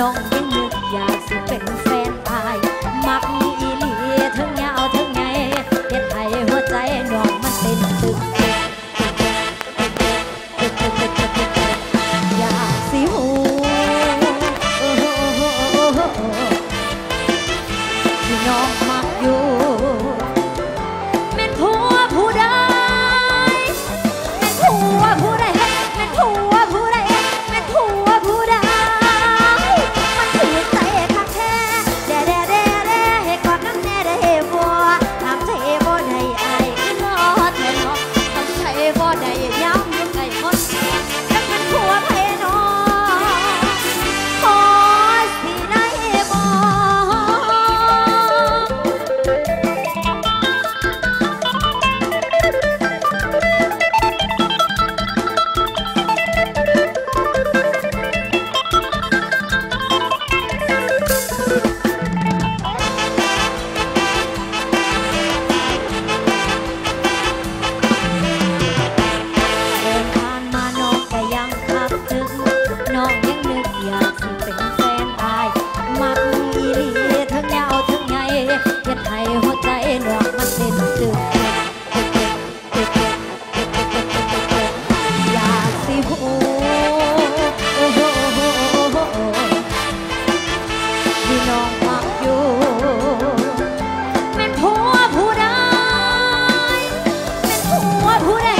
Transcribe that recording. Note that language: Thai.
น้องยังนึกอยากสิเป็น Để 业 พี่น้องมักอยู่เป็นผัวผู้ใดเป็นผัวผู้ใด